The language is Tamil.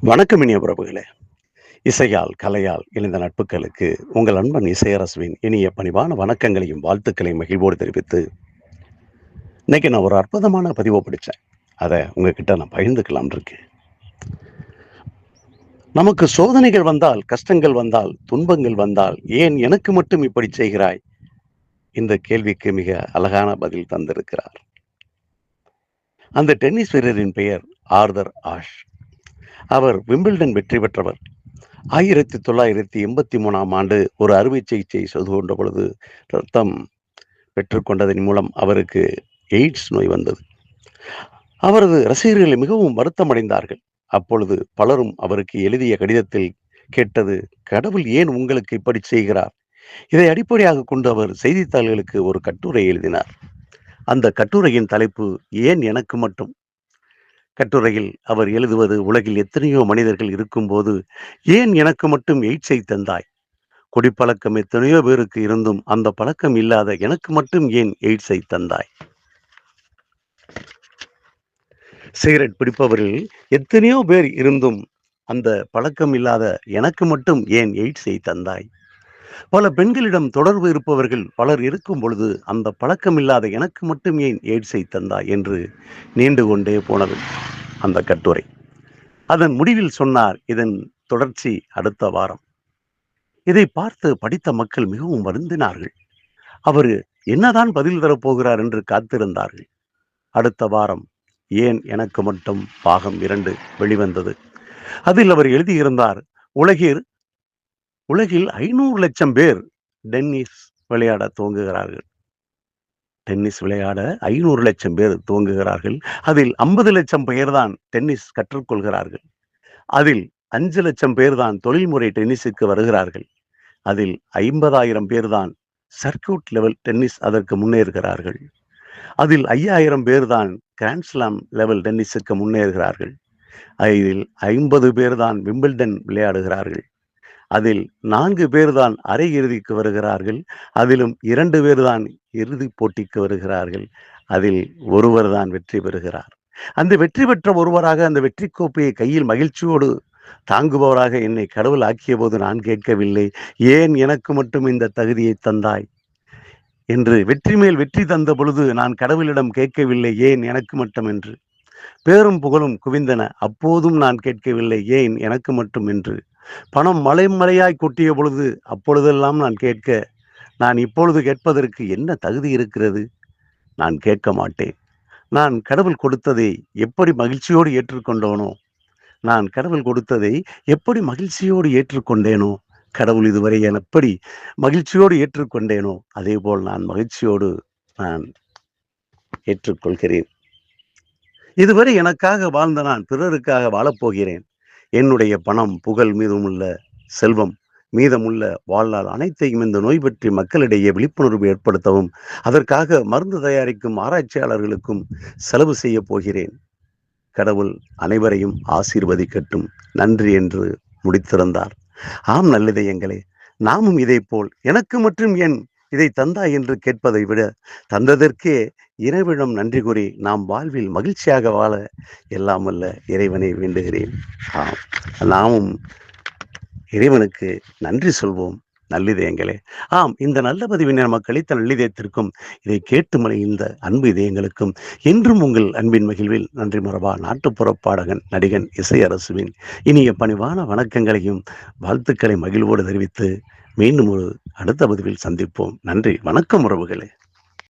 வணக்கம் இனிய உறவுகளே. இசையால் கலையால் இணைந்த நட்புகளுக்கு உங்கள் அன்பன் இசையரசுவின் இனிய பணிவான வணக்கங்களையும் வாழ்த்துக்களையும் மகிழ்வோடு தெரிவித்து இன்னைக்கு நான் ஒரு அற்புதமான பதிவை படித்தேன். அதை உங்ககிட்ட நான் பகிர்ந்துக்கலாம் இருக்கேன். நமக்கு சோதனைகள் வந்தால் கஷ்டங்கள் வந்தால் துன்பங்கள் வந்தால் ஏன் எனக்கு மட்டும் இப்படி செய்கிறாய்? இந்த கேள்விக்கு மிக அழகான பதில் தந்திருக்கிறார். அந்த டென்னிஸ் வீரரின் பெயர் ஆர்தர் ஆஷ். அவர் விம்பிள்டன் வெற்றி பெற்றவர். ஆயிரத்தி தொள்ளாயிரத்தி எண்பத்தி மூணாம் ஆண்டு ஒரு அறுவை சிகிச்சை செய்து கொண்ட பொழுது ரத்தம் பெற்றுக்கொண்டதன் மூலம் அவருக்கு எய்ட்ஸ் நோய் வந்தது. அவரது ரசிகர்கள் மிகவும் வருத்தமடைந்தார்கள். அப்பொழுது பலரும் அவருக்கு எழுதிய கடிதத்தில் கேட்டது கடவுள் ஏன் உங்களுக்கு இப்படி செய்கிறார்? இதை அடிப்படையாக கொண்டு அவர் செய்தித்தாள்களுக்கு ஒரு கட்டுரை எழுதினார். அந்த கட்டுரையின் தலைப்பு ஏன் எனக்கு மட்டும்? கட்டுரையில் அவர் எழுதுவது உலகில் எத்தனையோ மனிதர்கள் இருக்கும்போது ஏன் எனக்கு மட்டும் எய்ட்ஸை தந்தாய்? குடிப்பழக்கம் எத்தனையோ பேருக்கு இருந்தும் அந்த பழக்கம் இல்லாத எனக்கு மட்டும் ஏன் எய்ட்ஸை தந்தாய்? சிகரெட் பிடிப்பவரில் எத்தனையோ பேர் இருந்தும் அந்த பழக்கம் இல்லாத எனக்கு மட்டும் ஏன் எய்ட்ஸை தந்தாய்? பல பெண்களிடம் தொடர்பு இருப்பவர்கள் பலர் இருக்கும் பொழுது அந்த பழக்கம் இல்லாத எனக்கு மட்டும் ஏன் எய்ட்ஸை தந்தா என்று நீண்டு கொண்டே போனது அந்த கட்டுரை. அதன் முடிவில் சொன்னார் இதன் தொடர்ச்சி அடுத்த வாரம். இதை பார்த்து படித்த மக்கள் மிகவும் வருந்தினார்கள். அவர் என்னதான் பதில் தரப்போகிறார் என்று காத்திருந்தார்கள். அடுத்த வாரம் ஏன் எனக்கு மட்டும் பாகம் இரண்டு வெளிவந்தது. அதில் அவர் எழுதியிருந்தார் உலகில் உலகில் ஐநூறு லட்சம் பேர் டென்னிஸ் விளையாட துவங்குகிறார்கள். டென்னிஸ் விளையாட ஐநூறு லட்சம் பேர் துவங்குகிறார்கள். அதில் ஐம்பது லட்சம் பேர் தான் டென்னிஸ் கற்றுக்கொள்கிறார்கள். அதில் அஞ்சு லட்சம் பேர் தான் தொழில்முறை டென்னிஸுக்கு வருகிறார்கள். அதில் ஐம்பதாயிரம் பேர் தான் சர்க்கியூட் லெவல் டென்னிஸ் அதற்கு முன்னேறுகிறார்கள். அதில் ஐயாயிரம் பேர் தான் கிராண்ட்ஸ்லாம் லெவல் டென்னிஸுக்கு முன்னேறுகிறார்கள். அதில் ஐம்பது பேர் தான் விம்பிள்டன் விளையாடுகிறார்கள். அதில் நான்கு பேர்தான் அரை இறுதிக்கு வருகிறார்கள் அதிலும் இரண்டு பேர்தான் இறுதிப் போட்டிக்கு வருகிறார்கள் அதில் ஒருவர் தான் வெற்றி பெறுகிறார். அந்த வெற்றி பெற்ற ஒருவராக அந்த வெற்றி கோப்பையை கையில் மகிழ்ச்சியோடு தாங்குபவராக என்னை கடவுள் ஆக்கிய போது நான் கேட்கவில்லை ஏன் எனக்கு மட்டும் இந்த தகுதியை தந்தாய்? என்று வெற்றி மேல் வெற்றி தந்த பொழுது நான் கடவுளிடம் கேட்கவில்லை ஏன் எனக்கு மட்டும் என்று. பேரும் புகழும் குவிந்தன அப்போதும் நான் கேட்கவில்லை ஏன் எனக்கு மட்டும் என்று. பணம் மலை மலையாய் கொட்டிய பொழுது அப்பொழுதெல்லாம் நான் கேட்க நான் இப்பொழுது கேட்பதற்கு என்ன தகுதி இருக்கிறது? நான் கேட்க மாட்டேன். நான் கடவுள் கொடுத்ததை எப்படி மகிழ்ச்சியோடு ஏற்றுக்கொண்டோனோ நான் கடவுள் கொடுத்ததை எப்படி மகிழ்ச்சியோடு ஏற்றுக்கொண்டேனோ கடவுள் இதுவரை எப்படி மகிழ்ச்சியோடு ஏற்றுக்கொண்டேனோ அதே போல் நான் மகிழ்ச்சியோடு நான் ஏற்றுக்கொள்கிறேன். இதுவரை எனக்காக வாழ்ந்த நான் பிறருக்காக வாழப்போகிறேன். என்னுடைய பணம் புகழ் மீதமுள்ள செல்வம் மீதமுள்ள வாழ்நாள் அனைத்தையும் இந்த நோய் பற்றி மக்களிடையே விழிப்புணர்வு ஏற்படுத்தவும் அதற்காக மருந்து தயாரிக்கும் ஆராய்ச்சியாளர்களுக்கும் செலவு செய்ய போகிறேன். கடவுள் அனைவரையும் ஆசீர்வதிக்கட்டும். நன்றி என்று முடித்திருந்தார். ஆம் நல்லிதயங்களே நாமும் இதே போல் எனக்கு மற்றும் என் இதை தந்தா என்று கேட்பதை விட தந்ததற்கே இறைவிடம் நன்றி கூறி நாம் வாழ்வில் மகிழ்ச்சியாக வாழ எல்லாம் அல்ல இறைவனை வேண்டுகிறேன். ஆம். நாமும் இறைவனுக்கு நன்றி சொல்வோம். நல்லிதயங்களே. ஆம் இந்த நல்ல பதிவினை நமக்கு அளித்த நல்லிதயத்திற்கும் இதை கேட்டு மலை இந்த அன்பு இதயங்களுக்கும் என்றும் உங்கள் அன்பின் மகிழ்வில் நன்றி மரபா நாட்டுப்புற பாடகன் நடிகன் இசையரசுவின் இனிய பணிவான வணக்கங்களையும் வாழ்த்துக்களை மகிழ்வோடு தெரிவித்து மீண்டும் ஒரு அடுத்த பதிவில் சந்திப்போம். நன்றி. வணக்கம் உறவுகளே.